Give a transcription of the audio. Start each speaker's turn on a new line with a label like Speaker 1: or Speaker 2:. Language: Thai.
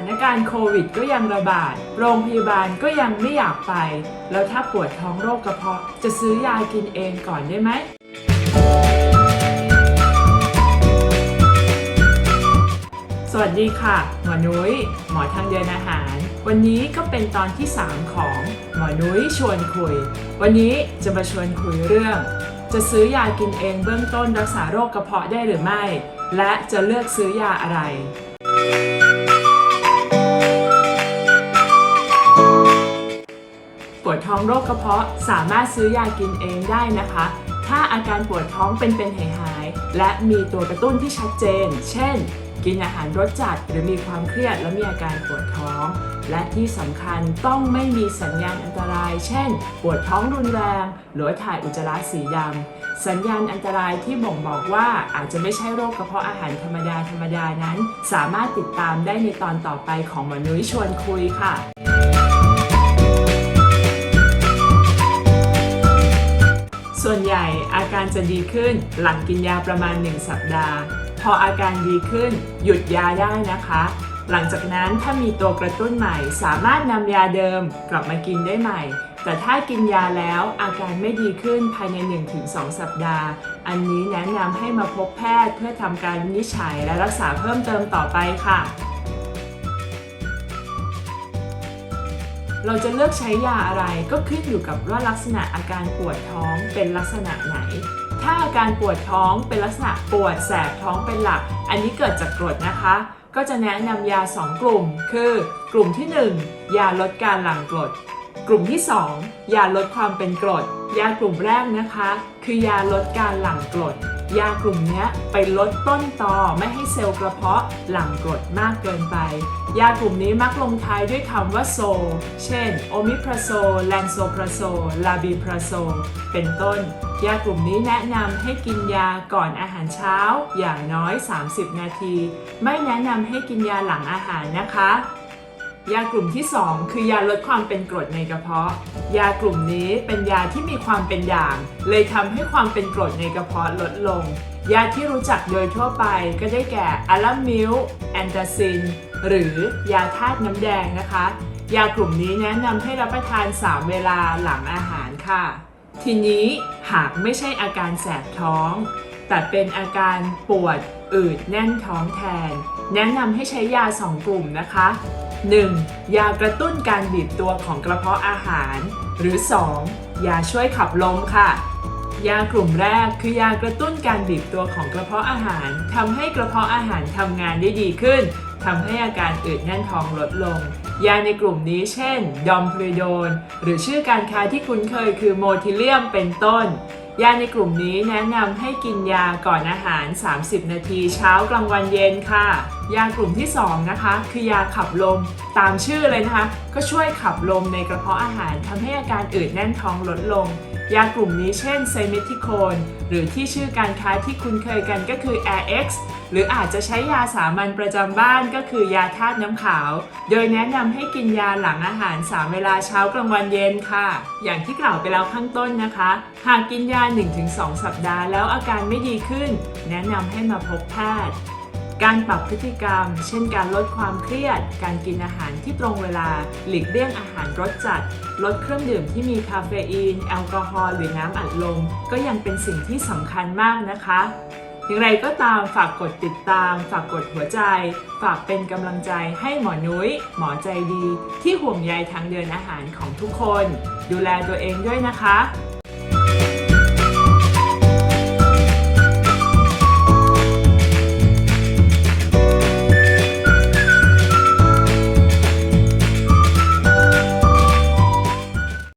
Speaker 1: านการณ์โควิดก็ยังระบาด โรงพยาบาลก็ยังไม่อยากไป แล้วถ้าปวดท้องโรคกระเพาะ จะซื้อยากินเองก่อนได้ไหม สวัสดีค่ะ หมอนุ้ย หมอทางเดินอาหาร วันนี้ก็เป็นตอนที่ 3 ของหมอนุ้ยชวนคุย วันนี้จะมาชวนคุยเรื่อง จะซื้อยากินเองเบื้องต้นรักษาโรคกระเพาะได้หรือไม่ และจะเลือกซื้อยาอะไร ท้องโรคกระเพาะสามารถซื้อยากินเองได้นะคะ ถ้าอาการปวดท้องเป็นเป็นหายหายๆและมีตัวกระตุ้นที่ชัดเจน เช่น กินอาหารรสจัดหรือมีความเครียดและมีอาการปวดท้อง และที่สำคัญต้องไม่มีสัญญาณอันตราย เช่น ปวดท้องรุนแรง หรือถ่ายอุจจาระสีดำสัญญาณอันตรายที่บ่งบอกว่าอาจจะไม่ใช่โรคกระเพาะอาหารธรรมดาธรรมดานั้น สามารถติดตามได้ในตอนต่อไปของหมอนุ้ยชวนคุยค่ะ การจะดีขึ้น หลังกินยาประมาณ 1 สัปดาห์ พออาการดีขึ้น หยุดยาได้นะคะ หลังจากนั้นถ้ามีตัวกระตุ้นใหม่ สามารถนำยาเดิมกลับมากินได้ใหม่ แต่ถ้ากินยาแล้วอาการไม่ดีขึ้นภายใน 1-2 สัปดาห์ อันนี้แนะนำให้มาพบแพทย์เพื่อทำการวินิจฉัยและรักษาเพิ่มเติมต่อไปค่ะ เราจะเลือกใช้ยาอะไรก็ขึ้นอยู่กับว่าลักษณะอาการปวดท้องเป็นลักษณะไหน ถ้าอาการปวดท้องเป็นลักษณะปวดแสบท้องเป็นหลัก อันนี้เกิดจากกรดนะคะ ก็จะแนะนำยา 2 กลุ่ม คือ กลุ่มที่ 1 ยาลดการหลั่งกรด กลุ่มที่ 2 ยาลดความเป็นกรด ยากลุ่มแรกนะคะ คือยาลดการหลั่งกรด ยากลุ่มนี้ไปลดต้นตอไม่ให้เซลล์กระเพาะหลั่งกรดมากเกินไป ยากลุ่มนี้มักลงท้ายด้วยคำว่าโซ เช่นโอมิพราโซ แลนโซพราโซ ลาบิพราโซ เป็นต้น ยากลุ่มนี้แนะนำให้กินยาก่อนอาหารเช้า อย่างน้อย 30 นาที ไม่แนะนำให้กินยาหลังอาหารนะคะ ยากลุ่มที่ 2 คือยาลดความเป็นกรดในกระเพาะ ยากลุ่มนี้เป็นยาที่มีความเป็นด่าง เลยทำให้ความเป็นกรดในกระเพาะลดลง ยาที่รู้จักโดยทั่วไปก็ได้แก่อะลัมมิลแอนตาซิน หรือยาธาตุน้ำแดงนะคะ ยากลุ่มนี้แนะนำให้รับประทาน 3 เวลาหลังอาหารค่ะ ทีนี้หากไม่ใช่อาการแสบท้อง แต่เป็นอาการปวดอืดแน่นท้องแทน แนะนำให้ใช้ยา 2 กลุ่มนะคะ 1. ยากระตุ้นการบีบตัวของกระเพาะอาหาร หรือ 2. ยาช่วยขับลมค่ะ ยากลุ่มแรกคือยากระตุ้นการบีบตัวของกระเพาะอาหารทำให้กระเพาะอาหารทำงานได้ดีขึ้นทำให้อาการอืดแน่นท้องลดลง ยาในกลุ่มนี้เช่น ดอมพริโดน หรือชื่อการค้าที่คุ้นเคยคือโมทิเลียมเป็นต้น ยาในกลุ่มนี้แนะนำให้กินยาก่อนอาหาร 30 นาทีเช้ากลางวันเย็นค่ะ ยากลุ่มที่ 2 นะคะ คือยาขับลมตามชื่อเลยนะคะ ก็ช่วยขับลมในกระเพาะอาหารทำให้อาการอืดแน่นท้องลดลง ยากลุ่มนี้เช่นไซเมทิโคนหรือที่ชื่อการค้าที่คุ้นเคยกันก็คือ AirX หรืออาจจะใช้ยาสามัญประจำบ้านก็คือยาธาตุน้ำขาว โดยแนะนำให้กินยาหลังอาหาร 3 เวลาเช้ากลางวันเย็นค่ะ อย่างที่กล่าวไปแล้วข้างต้นนะคะ หากกินยา 1-2 สัปดาห์แล้วอาการไม่ดีขึ้น แนะนำให้มาพบแพทย์ การปรับพฤติกรรม เช่นการลดความเครียด การกินอาหารที่ตรงเวลา หลีกเลี่ยงอาหารรสจัด ลดเครื่องดื่มที่มีคาเฟอีน แอลกอฮอล์หรือน้ำอัดลม ก็ยังเป็นสิ่งที่สำคัญมากนะคะอย่างไรก็ตามฝากกดติดตาม ฝากกดหัวใจ ฝากเป็นกำลังใจให้หมอนุ้ย หมอใจดี ที่ห่วงใยทางเดินอาหารของทุกคน ดูแลตัวเองด้วยนะคะ